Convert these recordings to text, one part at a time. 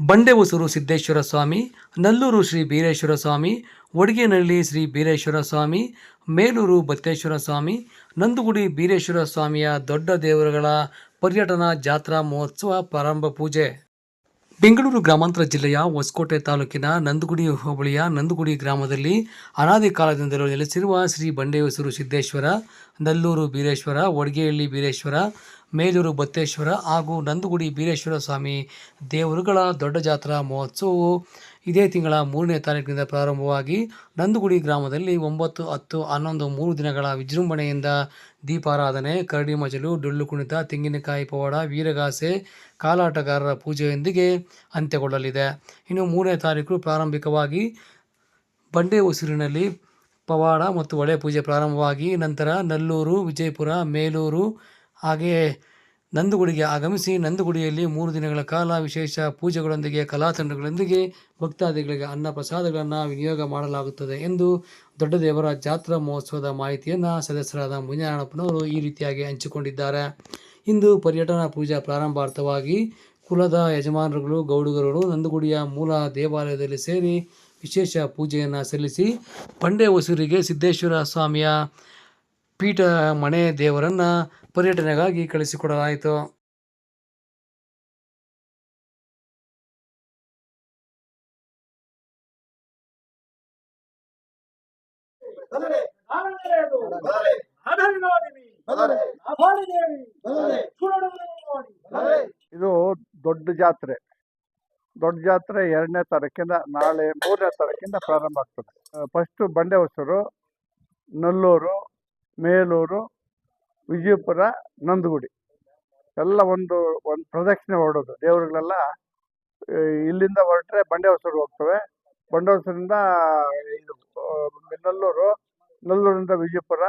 ಬಂಡೆ ಸಿದ್ದೇಶ್ವರ ಸ್ವಾಮಿ, ನಲ್ಲೂರು ಶ್ರೀ ಬೀರೇಶ್ವರ ಸ್ವಾಮಿ, ಒಡಗೇನಹಳ್ಳಿ ಶ್ರೀ ಬೀರೇಶ್ವರ ಸ್ವಾಮಿ, ಮೇಲೂರು ಬತ್ತೇಶ್ವರ ಸ್ವಾಮಿ, ನಂದುಗುಡಿ ಬೀರೇಶ್ವರ ಸ್ವಾಮಿಯ ದೊಡ್ಡ ದೇವರುಗಳ ಪರ್ಯಟನಾ ಜಾತ್ರಾ ಮಹೋತ್ಸವ ಪ್ರಾರಂಭ ಪೂಜೆ. ಬೆಂಗಳೂರು ಗ್ರಾಮಾಂತರ ಜಿಲ್ಲೆಯ ಹೊಸಕೋಟೆ ತಾಲೂಕಿನ ನಂದಗುಡಿ ಹೋಬಳಿಯ ನಂದಗುಡಿ ಗ್ರಾಮದಲ್ಲಿ ಅನಾದಿ ಕಾಲದಿಂದಲೂ ನೆಲೆಸಿರುವ ಶ್ರೀ ಬಂಡೆಹೊಸೂರು ಸಿದ್ದೇಶ್ವರ, ನಲ್ಲೂರು ಬೀರೇಶ್ವರ, ಒಡಗೇಹಳ್ಳಿ ಬೀರೇಶ್ವರ, ಮೇಲೂರು ಬತ್ತೇಶ್ವರ ಹಾಗೂ ನಂದಗುಡಿ ಬೀರೇಶ್ವರ ಸ್ವಾಮಿ ದೇವರುಗಳ ದೊಡ್ಡ ಜಾತ್ರಾ ಮಹೋತ್ಸವವು ಇದೇ ತಿಂಗಳ ಮೂರನೇ ತಾರೀಕಿನಿಂದ ಪ್ರಾರಂಭವಾಗಿ ನಂದಗುಡಿ ಗ್ರಾಮದಲ್ಲಿ ಒಂಬತ್ತು, ಹತ್ತು, ಹನ್ನೊಂದು, ಮೂರು ದಿನಗಳ ವಿಜೃಂಭಣೆಯಿಂದ ದೀಪಾರಾಧನೆ, ಕರಡಿ ಮಜಲು, ಡೊಳ್ಳು ಕುಣಿತ, ತೆಂಗಿನಕಾಯಿ ಪವಾಡ, ವೀರಗಾಸೆ, ಕಾಲಾಟಗಾರರ ಪೂಜೆಯೊಂದಿಗೆ ಅಂತ್ಯಗೊಳ್ಳಲಿದೆ. ಇನ್ನು ಮೂರನೇ ತಾರೀಕು ಪ್ರಾರಂಭಿಕವಾಗಿ ಬಂಡೆ ಉಸಿರಿನಲ್ಲಿ ಪವಾಡ ಮತ್ತು ಒಳೆ ಪೂಜೆ ಪ್ರಾರಂಭವಾಗಿ ನಂತರ ನಲ್ಲೂರು, ವಿಜಯಪುರ, ಮೇಲೂರು, ಹಾಗೆಯೇ ನಂದುಗುಡಿಗೆ ಆಗಮಿಸಿ ನಂದಗುಡಿಯಲ್ಲಿ ಮೂರು ದಿನಗಳ ಕಾಲ ವಿಶೇಷ ಪೂಜೆಗಳೊಂದಿಗೆ, ಕಲಾತಂಡಗಳೊಂದಿಗೆ ಭಕ್ತಾದಿಗಳಿಗೆ ಅನ್ನ ಪ್ರಸಾದಗಳನ್ನು ವಿನಿಯೋಗ ಮಾಡಲಾಗುತ್ತದೆ ಎಂದು ದೊಡ್ಡ ದೇವರ ಜಾತ್ರಾ ಮಹೋತ್ಸವದ ಮಾಹಿತಿಯನ್ನು ಸದಸ್ಯರಾದ ಮುಂಜಾನಪ್ಪನವರು ಈ ರೀತಿಯಾಗಿ ಹಂಚಿಕೊಂಡಿದ್ದಾರೆ. ಇಂದು ಪರ್ಯಟನಾ ಪೂಜಾ ಪ್ರಾರಂಭಾರ್ಥವಾಗಿ ಕುಲದ ಯಜಮಾನರುಗಳು ಗೌಡುಗರುಗಳು ನಂದಗುಡಿಯ ಮೂಲ ದೇವಾಲಯದಲ್ಲಿ ಸೇರಿ ವಿಶೇಷ ಪೂಜೆಯನ್ನು ಸಲ್ಲಿಸಿ ಪಂಡೆ ಹೊಸೂರಿಗೆ ಸಿದ್ದೇಶ್ವರ ಸ್ವಾಮಿಯ ಪೀಠ ಮನೆ ದೇವರನ್ನು ಪರ್ಯಟನೆಗಾಗಿ ಕಳಿಸಿಕೊಡಲಾಯಿತು. ಇದು ದೊಡ್ಡ ಜಾತ್ರೆ. ದೊಡ್ಡ ಜಾತ್ರೆ ಎರಡನೇ ತಾರೀಕಿಂದ ನಾಳೆ ಮೂರನೇ ತಾರೀಕಿಂದ ಪ್ರಾರಂಭ ಆಗ್ತದೆ. ಫಸ್ಟ್ ಬಂಡೆ ಹೊಸೂರು ನಲ್ಲೂರು ಮೇಲೂರು ವಿಜಯಪುರ, ನಂದಗುಡಿ. ಎಲ್ಲ ಒಂದು ಒಂದು ಪ್ರದಕ್ಷಿಣೆ ಹೊರಡೋದು. ದೇವರುಗಳೆಲ್ಲ ಇಲ್ಲಿಂದ ಹೊರಟ್ರೆ ಬಂಡೆ ಹೊಸೂರು ಹೋಗ್ತವೆ. ಬಂಡೆ ಹೊಸೂರಿಂದ ಇದು ನೆಲ್ಲೂರು ನಲ್ಲೂರು, ನಲ್ಲೂರಿಂದ ವಿಜಯಪುರ,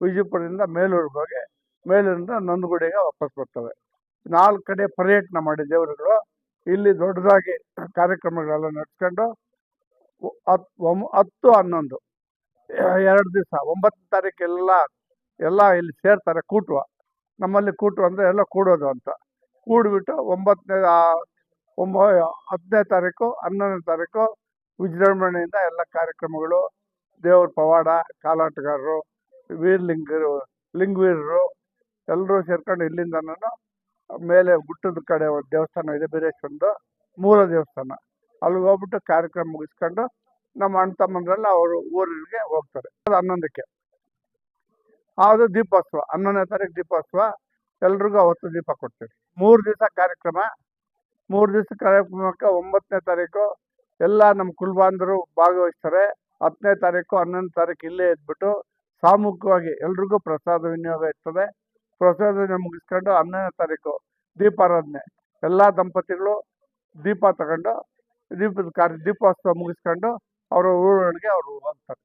ವಿಜಯಪುರದಿಂದ ಮೇಲೂರಿಗೆ ಹೋಗಿ, ಮೇಲೂರಿಂದ ನಂದಗುಡಿಗೆ ವಾಪಸ್ ಬರ್ತವೆ. ನಾಲ್ಕು ಕಡೆ ಪರ್ಯಟನೆ ಮಾಡಿ ದೇವರುಗಳು. ಇಲ್ಲಿ ದೊಡ್ಡದಾಗಿ ಕಾರ್ಯಕ್ರಮಗಳೆಲ್ಲ ನಡೆಸ್ಕೊಂಡು ಹತ್ತು ಹನ್ನೊಂದು, ಎರಡು ದಿವಸ, ಒಂಬತ್ತು ತಾರೀಕು ಎಲ್ಲ ಇಲ್ಲಿ ಸೇರ್ತಾರೆ ಕೂಟುವ. ನಮ್ಮಲ್ಲಿ ಕೂಟು ಅಂದರೆ ಎಲ್ಲ ಕೂಡೋದು ಅಂತ. ಕೂಡ್ಬಿಟ್ಟು ಒಂಬತ್ತನೇ ಒಂಬ, ಹತ್ತನೇ ತಾರೀಕು, ಹನ್ನೊಂದನೇ ತಾರೀಕು ವಿಜೃಂಭಣೆಯಿಂದ ಎಲ್ಲ ಕಾರ್ಯಕ್ರಮಗಳು. ದೇವ್ರ ಪವಾಡ, ಕಾಲಾಟಗಾರರು, ವೀರ್ಲಿಂಗರು, ಲಿಂಗವೀರರು ಎಲ್ಲರೂ ಸೇರ್ಕೊಂಡು ಇಲ್ಲಿಂದ ಮೇಲೆ ಗುಟ್ಟದ ಕಡೆ ದೇವಸ್ಥಾನ ಇದೆ ಬೀರೇಶ್ವರಂದು ಮೂಲ ದೇವಸ್ಥಾನ. ಅಲ್ಲಿಗೆ ಹೋಗ್ಬಿಟ್ಟು ಕಾರ್ಯಕ್ರಮ ಮುಗಿಸ್ಕೊಂಡು ನಮ್ಮ ಅಣ್ಣ ತಮ್ಮಂದ್ರೆಲ್ಲ ಅವರು ಊರಿಗೆ ಹೋಗ್ತಾರೆ. ಅದು ಹನ್ನೊಂದಕ್ಕೆ. ಅದು ದೀಪೋತ್ಸವ. ಹನ್ನೊಂದನೇ ತಾರೀಕು ದೀಪೋತ್ಸವ. ಎಲ್ರಿಗೂ ಅವತ್ತು ದೀಪ ಕೊಡ್ತೀವಿ. ಮೂರು ದಿವಸ ಕಾರ್ಯಕ್ರಮ. ಮೂರು ದಿವಸ ಕಾರ್ಯಕ್ರಮಕ್ಕೆ ಒಂಬತ್ತನೇ ತಾರೀಕು ಎಲ್ಲ ನಮ್ಮ ಕುಲ್ಬಾಂಧರು ಭಾಗವಹಿಸ್ತಾರೆ. ಹತ್ತನೇ ತಾರೀಕು ಹನ್ನೊಂದು ತಾರೀಕು ಇಲ್ಲೇ ಇದ್ಬಿಟ್ಟು ಸಾಮೂಹಿಕವಾಗಿ ಎಲ್ರಿಗೂ ಪ್ರಸಾದ ವಿನಿಯೋಗ ಇರ್ತದೆ. ಪ್ರಸಾದ ಮುಗಿಸ್ಕೊಂಡು ಹನ್ನೊಂದನೇ ತಾರೀಕು ದೀಪಾರಾಧನೆ. ಎಲ್ಲ ದಂಪತಿಗಳು ದೀಪ ತಗೊಂಡು ದೀಪದ ಕಾರ್ಯ ದೀಪೋತ್ಸವ ಮುಗಿಸ್ಕೊಂಡು ಅವರ ಊರೊಳಗೆ ಅವರು ಹೋಗ್ತಾರೆ.